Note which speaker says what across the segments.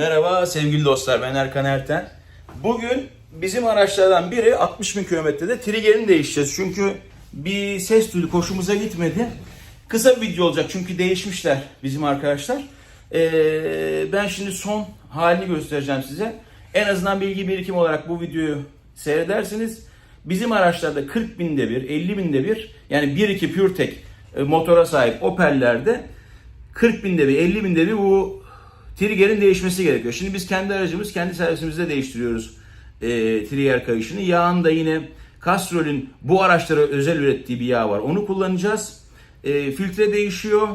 Speaker 1: Merhaba sevgili dostlar ben Erkan Erten. Bugün bizim araçlardan biri 60 bin kilometrede triggerini değişeceğiz. Çünkü bir ses duyduk hoşumuza gitmedi. Kısa bir video olacak çünkü değişmişler bizim arkadaşlar. Ee, ben şimdi son halini göstereceğim size. En azından bilgi birikim olarak bu videoyu seyredersiniz. Bizim araçlarda 40 binde bir, 50 binde bir yani 1.2 PureTech e, motora sahip Opel'lerde 40 binde bir, 50 binde bir bu trigger'in değişmesi gerekiyor. Şimdi biz kendi aracımız, kendi servisimizde değiştiriyoruz e, trigger kayışını. Yağın da yine Castrol'ün bu araçlara özel ürettiği bir yağ var. Onu kullanacağız. E, filtre değişiyor.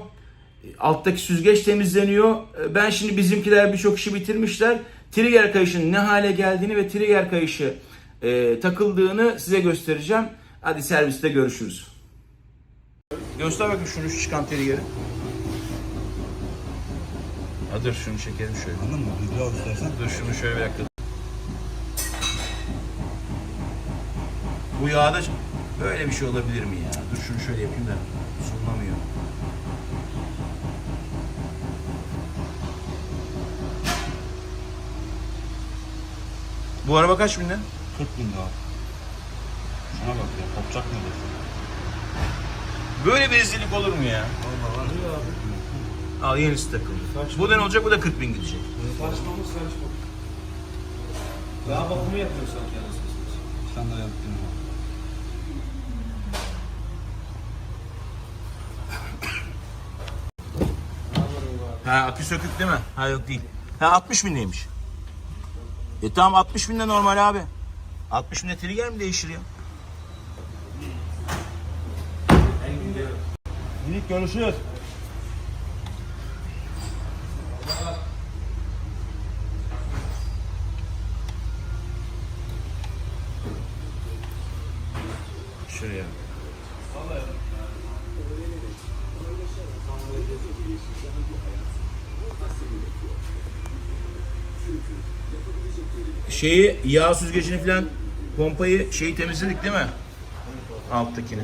Speaker 1: Alttaki süzgeç temizleniyor. E, Ben şimdi bizimkiler birçok işi bitirmişler. Trigger kayışının ne hale geldiğini ve trigger kayışı e, takıldığını size göstereceğim. Hadi serviste görüşürüz. Göster bakayım şunu şu çıkan trigger'i. Ha dur şunu çekelim şöyle.
Speaker 2: Anladın mı? Hızlı al istersen.
Speaker 1: Dur şunu şöyle bir dakika. Bu yağda böyle bir şey olabilir mi ya? Dur şunu şöyle yapayım da sunlamıyor. Bu araba kaç binde?
Speaker 2: 40 bin lira. Şuna bak ya. Kopacak mı diyorsun?
Speaker 1: Böyle bir rezillik olur mu ya?
Speaker 2: Valla var ya abi.
Speaker 1: Al yenisi takıldı. Bu da ne olacak? Bu da 40 bin gidecek.
Speaker 3: Saçmamız saçma. Daha bakımı yapıyor sanki anasını satayım.
Speaker 2: Sen de yaptın ya.
Speaker 1: Ha akü sökük değil mi? Ha yok değil. Ha 60 bin neymiş? E tamam 60 bin de normal abi. 60 binde trigger mi değişir ya?
Speaker 2: Minik görüşürüz.
Speaker 1: Şuraya. Şeyi yağ süzgecini falan pompayı şeyi temizledik değil mi? Alttakini.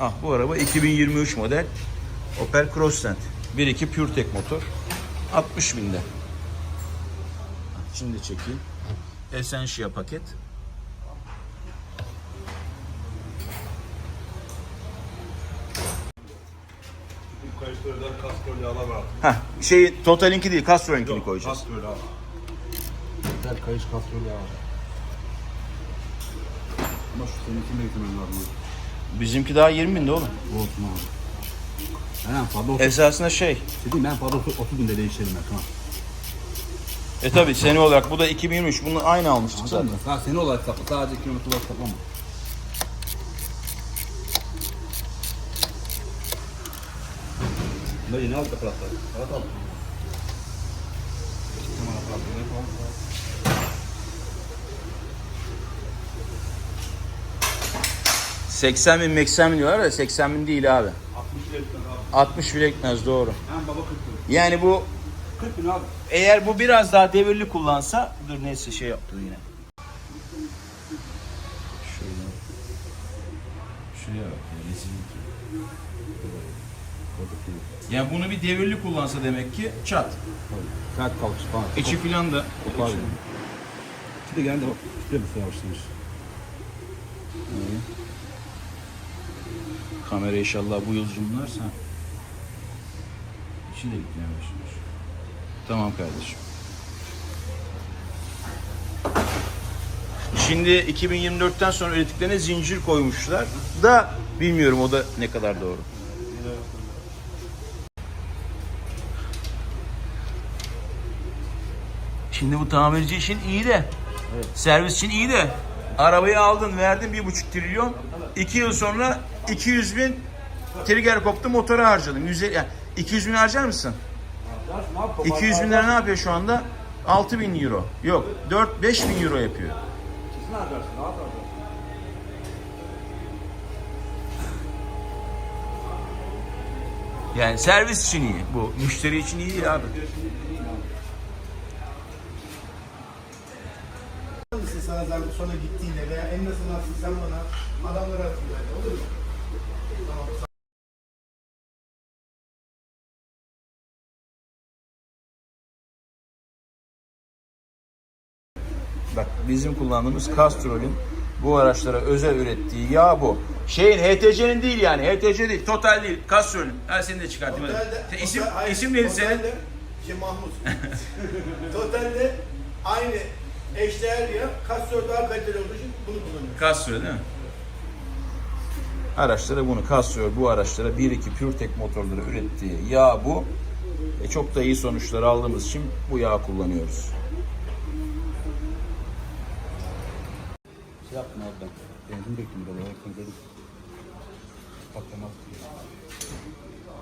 Speaker 1: Ah bu araba 2023 model Opel Crossland. 1.2 PureTech motor. 60 binde. Şimdi çekeyim. Essentia paket.
Speaker 2: Bu kayışlardan kastrol yağlar var.
Speaker 1: Heh, şey Total'inki değil, Castro'nunkini koyacağız.
Speaker 2: Kastrol abi. Güzel kayış kastrol yağı var. Ama şu seninkini de gitmen lazım.
Speaker 1: Bizimki daha 20 binde oğlum.
Speaker 2: Bu olsun abi. Ben en fazla 30,
Speaker 1: Esasında şey.
Speaker 2: dedim en fazla 30, 30 binde değiştirelim Erkan.
Speaker 1: E tabi sene olarak bu da 2023. Bunu aynı almıştık
Speaker 2: Anladın
Speaker 1: zaten.
Speaker 2: mı? Seni olarak sapla. Sadece kilometre olarak saplama. Ben yeni aldık aparatları. Aparat aldık. Tamam aparatları yapalım.
Speaker 1: 80 bin 80 bin diyorlar da 80 bin değil abi.
Speaker 2: 60 lira abi.
Speaker 1: 60 bile gitmez doğru.
Speaker 2: En baba 40 lira.
Speaker 1: Yani bu
Speaker 2: 40 bin abi.
Speaker 1: eğer bu biraz daha devirli kullansa dur neyse şey yaptı yine. Şöyle. Şuraya bak ya rezillik. Yani bunu bir devirli kullansa demek ki çat.
Speaker 2: Saat kalkış falan.
Speaker 1: İçi filan da.
Speaker 2: Kopar. Bir de geldi bak. Üstüne bir sıra başlamış.
Speaker 1: Kamera inşallah bu yıl zoomlarsa. İçi de gitmeye başlamış. Tamam kardeşim. Şimdi 2024'ten sonra ürettiklerine zincir koymuşlar da bilmiyorum o da ne kadar doğru. Şimdi bu tamirci için iyi de, servis için iyi de arabayı aldın verdin bir buçuk trilyon. iki yıl sonra 200 bin trigger koptu motora harcadın. 150, yani 200 bin harcar mısın? 200 bin lira ne yapıyor şu anda? 6 bin euro. Yok 4 5 bin euro yapıyor. Yani servis için iyi bu. Müşteri için iyi değil abi.
Speaker 3: sana zaten sonra gittiğinde veya en azından sen bana adamları atıyorlar. Olur mu? Tamam.
Speaker 1: Bak bizim kullandığımız Castrol'ün bu araçlara özel ürettiği yağ bu. Şeyin HTC'nin değil yani. HTC değil. Total değil. Castrol'ün. Ha seni de çıkartayım.
Speaker 4: Totalde,
Speaker 1: Sen, isim,
Speaker 4: hayır,
Speaker 1: isim neydi senin?
Speaker 4: Şey Mahmut. totalde aynı eşdeğer ya Castrol daha kaliteli olduğu için bunu kullanıyoruz.
Speaker 1: Castrol değil mi? Araçlara bunu Castrol bu araçlara 1.2 PureTech motorları ürettiği yağ bu. E çok da iyi sonuçlar aldığımız için bu yağı kullanıyoruz.
Speaker 2: Şey yaptım abi ben. Benzin döktüm böyle. Patlamaz.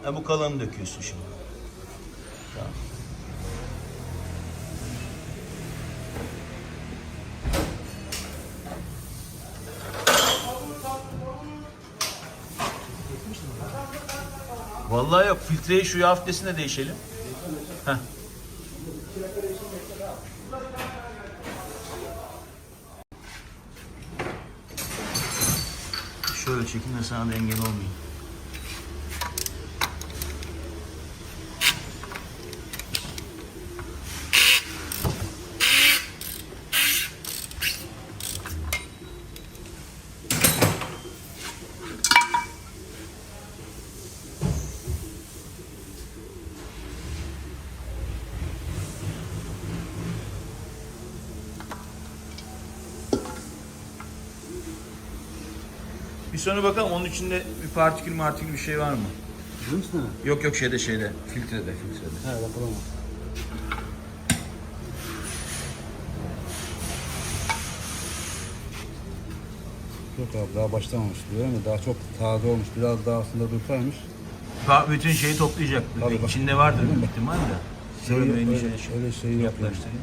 Speaker 1: Ha, bu kalanı döküyorsun şimdi. Vallahi yok. Filtreyi şu yağ filtresine değişelim. Heh. Şöyle çekin de sana da engel olmayayım. Sonra bakalım onun içinde bir partikül martikül bir şey var mı?
Speaker 2: Biliyor musun ha?
Speaker 1: Yok yok şeyde şeyde filtrede filtrede.
Speaker 2: He bakalım. Yok abi daha başlamamış diyor ama daha çok taze olmuş. Biraz daha aslında dursaymış.
Speaker 1: Ka- bütün şeyi toplayacak.
Speaker 2: Tabii bak.
Speaker 1: İçinde vardır büyük ihtimal de.
Speaker 2: Şey, öyle, öyle,
Speaker 1: şöyle,
Speaker 2: öyle şey yok.
Speaker 1: yaklaştırayım.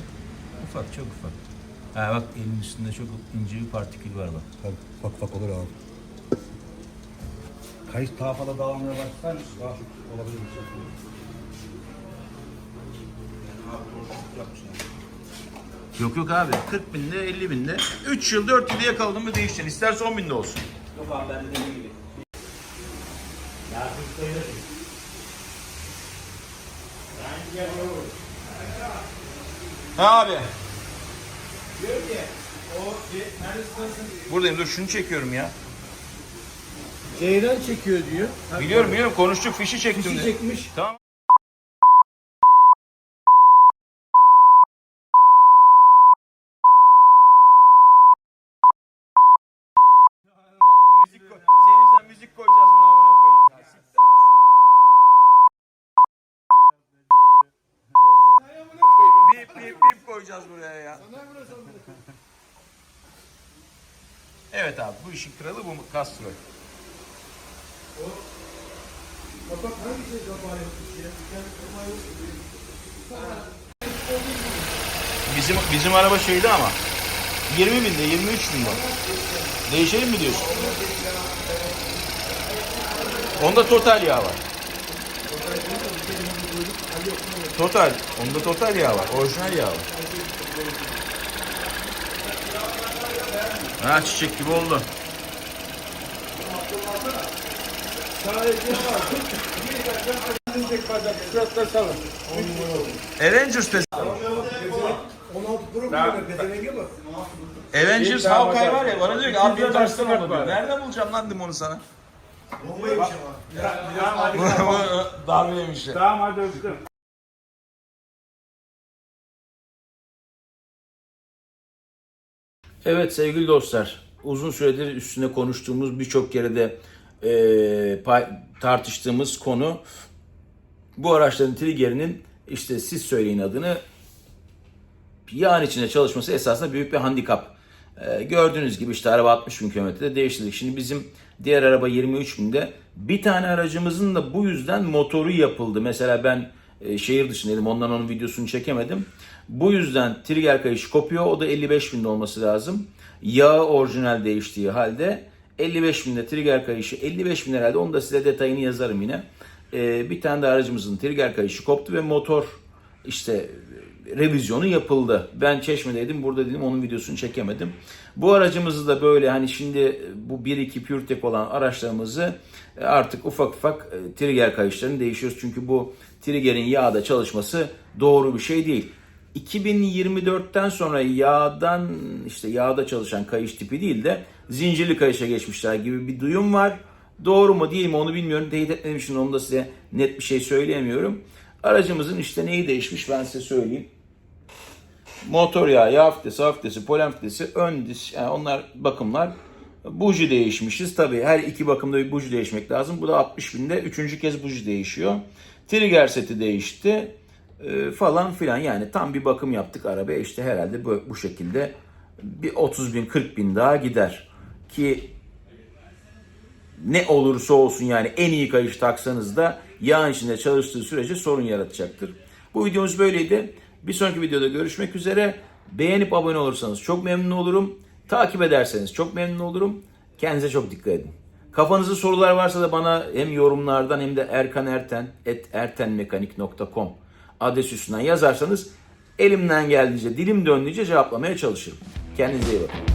Speaker 1: Ufak çok ufak. Ha bak elin üstünde çok ince bir partikül var bak.
Speaker 2: Tabii bak bak olur abi. Kayıt daha fazla dağılmaya başlarmış. Daha olabilir.
Speaker 1: Yok yok abi 40 binde 50 binde 3 yıl 4 yıl yakaladın mı değişeceksin. İsterse 10 binde olsun.
Speaker 3: Yok abi ben de dediğim gibi. Yardım sayılır.
Speaker 1: Ha abi. Buradayım dur şunu çekiyorum ya.
Speaker 3: Ceyran çekiyor diyor.
Speaker 1: Biliyorum biliyorum konuştuk fişi çektim
Speaker 3: Fişi
Speaker 1: de.
Speaker 3: çekmiş.
Speaker 1: Tamam. müzik koy. Senin yüzünden müzik koyacağız buna amına koyayım ya. Siktir Bip bip bip koyacağız buraya ya. Evet abi bu işin kralı bu Castro.
Speaker 4: Bak hangi şey kapağı yapmış ya? Tane kapağı yok.
Speaker 1: Bizim bizim araba şeydi ama 20 binde 23 binde. Değişelim mi diyorsun? Onda total yağ var. Total. Onda total yağ var. Orijinal yağ var. Ha çiçek gibi oldu.
Speaker 4: Sadece var. Bir dakika salın.
Speaker 1: Avengers de
Speaker 4: 16 Pro kullanıyor. Pezevenge bak.
Speaker 1: Avengers Hawkeye var ya bana diyor ki Adrian Taş'tan oldu diyor. Nereden bulacağım lan limonu sana?
Speaker 4: Bombaymış ama.
Speaker 1: Darbeymiş.
Speaker 3: Tamam hadi öptüm.
Speaker 1: Evet sevgili dostlar, uzun süredir üstüne konuştuğumuz birçok kere de e, tartıştığımız konu bu araçların triggerinin işte siz söyleyin adını yağın içinde çalışması esasında büyük bir handikap. E, gördüğünüz gibi işte araba 60 bin kilometrede değiştirdik. Şimdi bizim diğer araba 23 binde. Bir tane aracımızın da bu yüzden motoru yapıldı. Mesela ben e, şehir dışındaydım ondan onun videosunu çekemedim. Bu yüzden trigger kayışı kopuyor. O da 55 binde olması lazım. Yağı orijinal değiştiği halde 55 binde trigger kayışı 55 bin herhalde onu da size detayını yazarım yine. E, bir tane de aracımızın trigger kayışı koptu ve motor işte revizyonu yapıldı. Ben Çeşme'deydim. Burada dedim onun videosunu çekemedim. Bu aracımızı da böyle hani şimdi bu 1-2 PureTech olan araçlarımızı e, artık ufak ufak e, trigger kayışlarını değişiyoruz. Çünkü bu triggerin yağda çalışması doğru bir şey değil. 2024'ten sonra yağdan işte yağda çalışan kayış tipi değil de zincirli kayışa geçmişler gibi bir duyum var. Doğru mu değil mi onu bilmiyorum. Teyit etmediğim için onu da size net bir şey söyleyemiyorum. Aracımızın işte neyi değişmiş ben size söyleyeyim. Motor yağı, yağ filtresi, hava filtresi, polen filtresi, ön disk, yani onlar bakımlar. Buji değişmişiz. Tabii her iki bakımda bir buji değişmek lazım. Bu da 60 binde üçüncü kez buji değişiyor. Trigger seti değişti e, falan filan. Yani tam bir bakım yaptık arabaya. İşte herhalde bu, bu şekilde bir 30 bin 40 bin daha gider. Ki ne olursa olsun yani en iyi kayış taksanız da yağın içinde çalıştığı sürece sorun yaratacaktır. Bu videomuz böyleydi. Bir sonraki videoda görüşmek üzere. Beğenip abone olursanız çok memnun olurum. Takip ederseniz çok memnun olurum. Kendinize çok dikkat edin. Kafanızda sorular varsa da bana hem yorumlardan hem de Erkan Erten ertenmekanik.com adres üstünden yazarsanız elimden geldiğince, dilim döndüğünce cevaplamaya çalışırım. Kendinize iyi bakın.